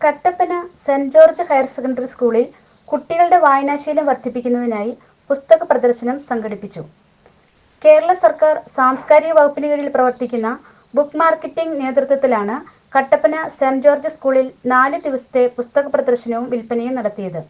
Kattappana saint George higher secondary സ്കൂളിൽ കുട്ടികളുടെ വായനാശീലം വർദ്ധിപ്പിക്കുന്നതിനായി പുസ്തക പ്രദർശനം സംഘടിപ്പിച്ചു. കേരള സർക്കാർ സാംസ്കാരിക വകുപ്പിന് കീഴിൽ പ്രവർത്തിക്കുന്ന ബുക്ക് മാർക്കറ്റിംഗ് നേതൃത്വത്തിലാണ് കട്ടപ്പന സെന്റ് ജോർജ് സ്കൂളിൽ നാല് ദിവസത്തെ പുസ്തക പ്രദർശനവും വിൽപ്പനയും നടത്തിയത്.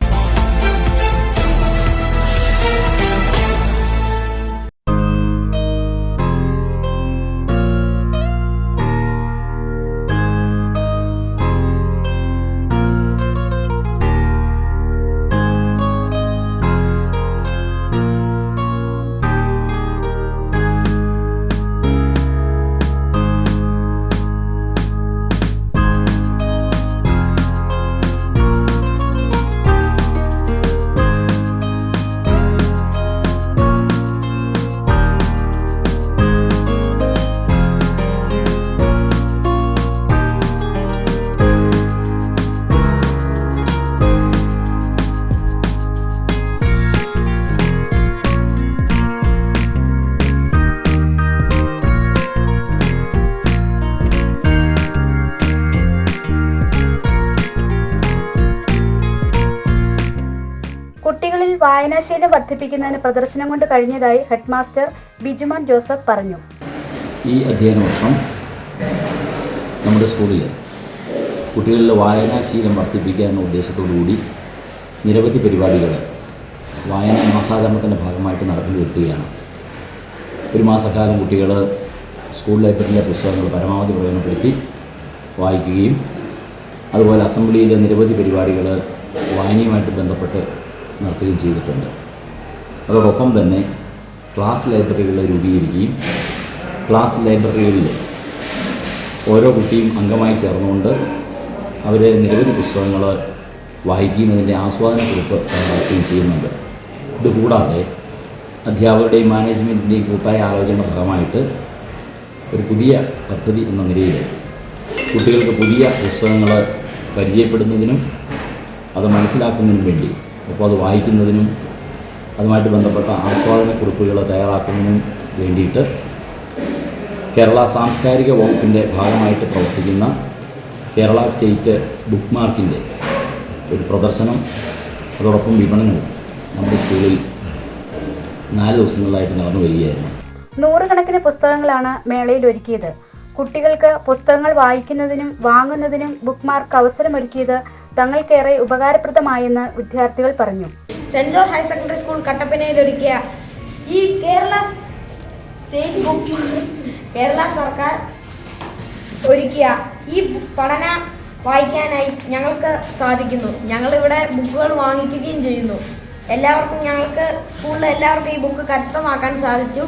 കുട്ടികളിൽ വായനാശീലം വർദ്ധിപ്പിക്കുന്നതിന് പ്രദർശനം കൊണ്ട് കഴിഞ്ഞതായി ഹെഡ്മാസ്റ്റർ ബിജുമോൻ ജോസഫ് പറഞ്ഞു. ഈ അധ്യയന വർഷം നമ്മുടെ സ്കൂളിൽ കുട്ടികളിലെ വായനാശീലം വർദ്ധിപ്പിക്കുക എന്ന ഉദ്ദേശത്തോടുകൂടി നിരവധി പരിപാടികൾ വായന മാസാചരണത്തിന്റെ ഭാഗമായിട്ട് നടപ്പിൽ വരുത്തുകയാണ്. ഒരു മാസക്കാലം കുട്ടികൾ സ്കൂൾ ലൈബ്രറിയിലെ പുസ്തകങ്ങൾ പരമാവധി പ്രയോജനപ്പെടുത്തി വായിക്കുകയും അതുപോലെ അസംബ്ലിയിലെ നിരവധി പരിപാടികൾ വായനയുമായിട്ട് ബന്ധപ്പെട്ട് നടത്തുകയും ചെയ്തിട്ടുണ്ട്. അതോടൊപ്പം തന്നെ ക്ലാസ് ലൈബ്രറികൾ രൂപീകരിക്കുകയും ക്ലാസ് ലൈബ്രറികളിൽ ഓരോ കുട്ടിയും അംഗമായി ചേർന്നുകൊണ്ട് അവർ നിരവധി പുസ്തകങ്ങൾ വായിക്കുകയും അതിന്റെ ആസ്വാദനക്കുറിപ്പ് തയ്യാറാക്കുകയും ചെയ്യുന്നുണ്ട്. ഇതുകൂടാതെ അധ്യാപകരുടെയും മാനേജ്മെന്റിന്റെയും കൂട്ടായ ആലോചന ഫലമായിട്ട് ഒരു പുതിയ പദ്ധതി എന്ന നിലയിൽ കുട്ടികൾക്ക് പുതിയ പുസ്തകങ്ങൾ പരിചയപ്പെടുന്നതിനും അത് മനസ്സിലാക്കുന്നതിനും വേണ്ടി അപ്പോൾ അത് വായിക്കുന്നതിനും അതുമായിട്ട് ബന്ധപ്പെട്ട ആസ്വാദന കുറിപ്പുകൾ തയ്യാറാക്കുന്നതിനും വേണ്ടിയിട്ട് കേരള സാംസ്കാരിക വകുപ്പിന്റെ ഭാഗമായിട്ട് പ്രവർത്തിക്കുന്ന കേരള സ്റ്റേറ്റ് ബുക്ക് മാർക്കിന്റെ ഒരു പ്രദർശനം അതോടൊപ്പം വിപണനവും നമ്മുടെ സ്കൂളിൽ നാല് ദിവസങ്ങളിലായിട്ട് നടന്നു വരികയായിരുന്നു. നൂറുകണക്കിന് പുസ്തകങ്ങളാണ് മേളയിൽ ഒരുക്കിയത്. കുട്ടികൾക്ക് പുസ്തകങ്ങൾ വായിക്കുന്നതിനും വാങ്ങുന്നതിനും ബുക്ക് മാർക്ക് അവസരമൊരുക്കിയത് തങ്ങൾക്കേറെ ഉപകാരപ്രദമായെന്ന് വിദ്യാർത്ഥികൾ പറഞ്ഞു. Saint George higher secondary school കട്ടപ്പനയിൽ ഒരുക്കിയ ഈ കേരള സ്റ്റേറ്റ് ബുക്ക് കേരള സർക്കാർ ഒരുക്കിയ ഈ പഠന വായിക്കാനായി ഞങ്ങൾക്ക് സാധിക്കുന്നു. ഞങ്ങളിവിടെ ബുക്കുകൾ വാങ്ങിക്കുകയും ചെയ്യുന്നു. എല്ലാവർക്കും ഞങ്ങൾക്ക് സ്കൂളിലെ എല്ലാവർക്കും ഈ ബുക്ക് കരസ്ഥമാക്കാൻ സാധിച്ചു.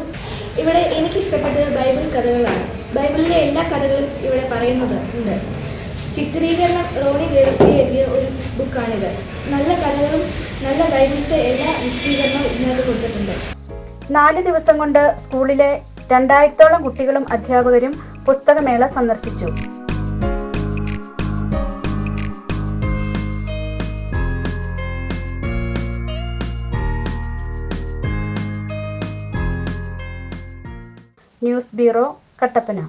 ഇവിടെ എനിക്കിഷ്ടപ്പെട്ടത് ബൈബിൾ കഥകളാണ്. ബൈബിളിലെ എല്ലാ കഥകളും ഇവിടെ പറയുന്നത് ഉണ്ട്. ചിത്രീകരണം റോണി ദേവസി എഴുതിയ ഒരു ബുക്കാണിത് നല്ല കഥകളും നല്ല വൈവിധ്യത്തെ എല്ലാ വിശദീകരണവും ഇതിനകത്ത് കൊടുത്തിട്ടുണ്ട്. നാല് ദിവസം കൊണ്ട് സ്കൂളിലെ രണ്ടായിരത്തോളം കുട്ടികളും അധ്യാപകരും പുസ്തകമേള സന്ദർശിച്ചു. News bureau Kattappana.